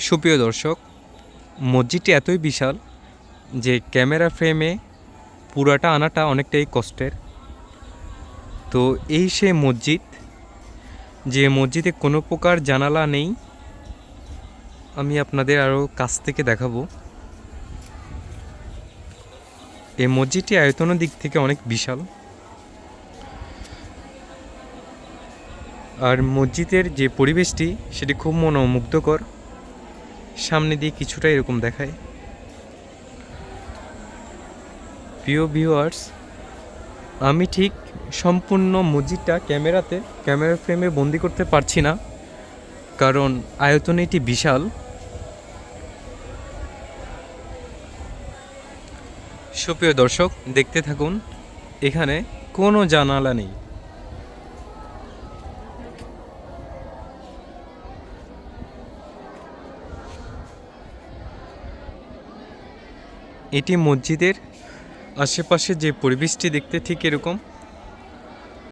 সুপ্রিয় দর্শক, মসজিদটি এতই বিশাল যে ক্যামেরা ফ্রেমে পুরাটা আনাটা অনেকটাই কষ্টের। তো এই সে মসজিদ, যে মসজিদে কোনো প্রকার জানালা নেই, আমি আপনাদের আরও কাছ থেকে দেখাবো। এই মসজিদটি আয়তনের দিক থেকে অনেক বিশাল। আর মসজিদের যে পরিবেশটি, সেটি খুব মনোমুগ্ধকর। সামনে দিয়ে কিছুটা এরকম দেখায়। প্রিয় ভিউয়ার্স আমি ঠিক সম্পূর্ণ মসজিদটা ক্যামেরাতে, ক্যামেরা ফ্রেমে বন্দি করতে পারছি না, কারণ আয়তনে এটি বিশাল। সুপ্রিয় দর্শক, দেখতে থাকুন, এখানে কোনো জানালা নেই। এটি মসজিদের আশেপাশে যে পরিবেশটি দেখতে ঠিক এরকম।